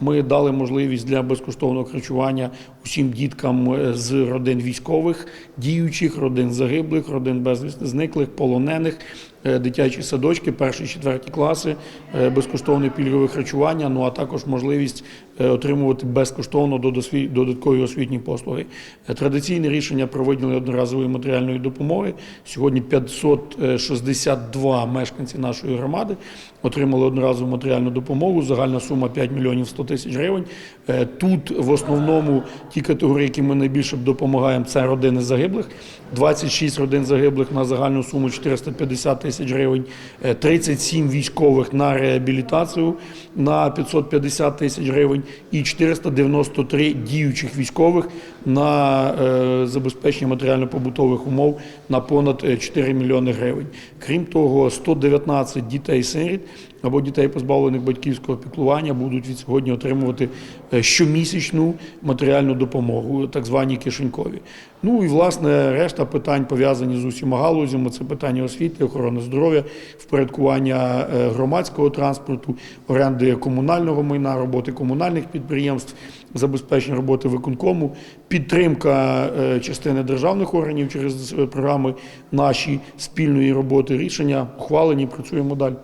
Ми дали можливість для безкоштовного харчування усім діткам е, з родин військових, діючих, родин загиблих, родин безвісти зниклих, полонених, дитячі садочки, перші, четверті класи, е, безкоштовне пільгове харчування. Ну а також можливість е, отримувати безкоштовно додаткові освітні послуги. Е, Традиційне рішення про виділення одноразової матеріальної допомоги. Сьогодні 562 мешканці нашої громади отримали одноразову матеріальну допомогу. Загальна сума 5 мільйонів 100 тисяч гривень. Е, Тут в основному ті категорії, які ми найбільше допомагаємо, це родини загиблих. 26 родин загиблих на загальну суму 450 тисяч гривень, Е, 37 військових на реабілітацію на 550 тисяч гривень і 493 діючих військових на е, забезпечення матеріально-побутових умов на понад е, 4 мільйони гривень. Крім того, 119 дітей-сиріт або дітей, позбавлених батьківського піклування, будуть від сьогодні отримувати е, щомісячну матеріальну допомогу, так звані кишенькові. Ну і власне решта питань пов'язані з усіма галузями. Це питання освіти, охорони здоров'я, впорядкування е, громадського транспорту, оренди комунального майна, роботи комунальних підприємств, забезпечення роботи виконкому, підтримка е, частини державних органів через програми наші спільної роботи. Рішення ухвалені. Працюємо далі.